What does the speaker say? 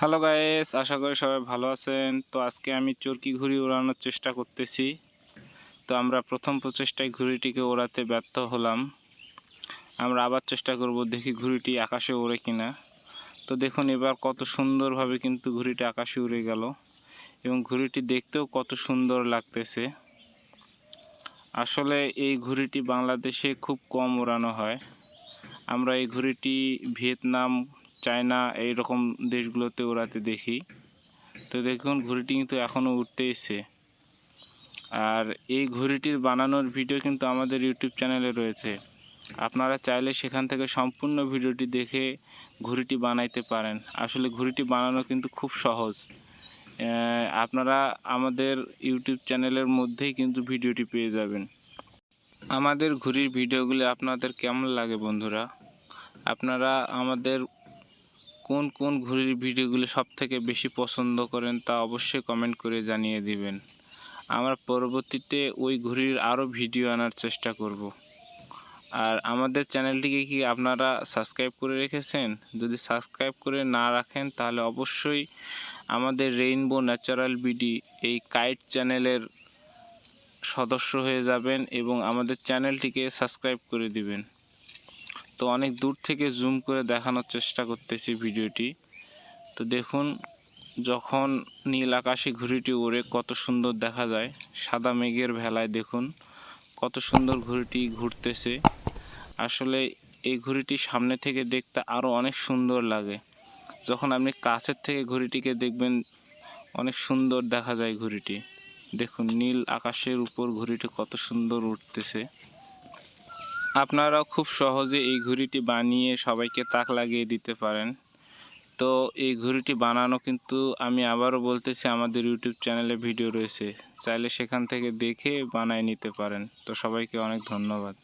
Hello guys আশা করি সবাই ভালো আছেন। তো আজকে আমি চরকি ঘুড়ি ওড়ানোর চেষ্টা করতেছি। তো আমরা প্রথম প্রচেষ্টায় ঘুড়িটিকে ওড়াতে ব্যর্থ হলাম। আমরা আবার চেষ্টা করব দেখি ঘুড়িটি আকাশে ওড়ে কিনা। তো দেখুন, এবার কত সুন্দরভাবে কিন্তু ঘুড়িটি আকাশে উড়ে গেল এবং ঘুড়িটি দেখতেও কত সুন্দর লাগতেছে। আসলে এই ঘুড়িটি বাংলাদেশে খুব কম ওড়ানো হয়। আমরা এই ঘুড়িটি ভিয়েতনাম চায়না এই রকম দেশগুলোতে ওড়াতে দেখি। তো দেখুন, ঘুড়িটি কিন্তু এখনও উঠতেইছে আর এই ঘুড়িটির বানানোর ভিডিও কিন্তু আমাদের ইউটিউব চ্যানেলে রয়েছে। আপনারা চাইলে সেখান থেকে সম্পূর্ণ ভিডিওটি দেখে ঘুড়িটি বানাইতে পারেন। আসলে ঘুড়িটি বানানো কিন্তু খুব সহজ। আপনারা আমাদের ইউটিউব চ্যানেলের মধ্যেই কিন্তু ভিডিওটি পেয়ে যাবেন। আমাদের ঘুড়ির ভিডিওগুলি আপনাদের কেমন লাগে বন্ধুরা? আপনারা আমাদের কোন কোন ঘুড়ির ভিডিওগুলি সব থেকে বেশি পছন্দ করেন তা অবশ্যই কমেন্ট করে জানিয়ে দিবেন। আমরা পরবর্তীতে ওই ঘুড়ির আরও ভিডিও আনার চেষ্টা করব। আর আমাদের চ্যানেলটিকে কি আপনারা সাবস্ক্রাইব করে রেখেছেন? যদি সাবস্ক্রাইব করে না রাখেন, তাহলে অবশ্যই আমাদের রেইনবো ন্যাচারাল বিডি এই কাইট চ্যানেলের সদস্য হয়ে যাবেন এবং আমাদের চ্যানেলটিকে সাবস্ক্রাইব করে দিবেন। তো অনেক দূর থেকে জুম করে দেখানোর চেষ্টা করতেছি ভিডিওটি। তো দেখুন, যখন নীল আকাশে ঘুড়িটি ওড়ে, কত সুন্দর দেখা যায়। সাদা মেঘের ভেলায় দেখুন, কত সুন্দর ঘুড়িটি ঘুরতেছে। আসলে এই ঘুড়িটি সামনে থেকে দেখতে আরও অনেক সুন্দর লাগে। যখন আপনি কাছের থেকে ঘুড়িটিকে দেখবেন, অনেক সুন্দর দেখা যায় ঘুড়িটি। দেখুন, নীল আকাশের উপর ঘুড়িটি কত সুন্দর উঠতেছে আপনারাও খুব সহজে এই ঘুড়িটি বানিয়ে সবাইকে তাক লাগিয়ে দিতে পারেন। তো এই ঘুড়িটি বানানো কিন্তু আমি আবারও বলতেছি, আমাদের ইউটিউব চ্যানেলে ভিডিও রয়েছে। চাইলে সেখান থেকে দেখে বানায় নিতে পারেন। তো সবাইকে অনেক ধন্যবাদ।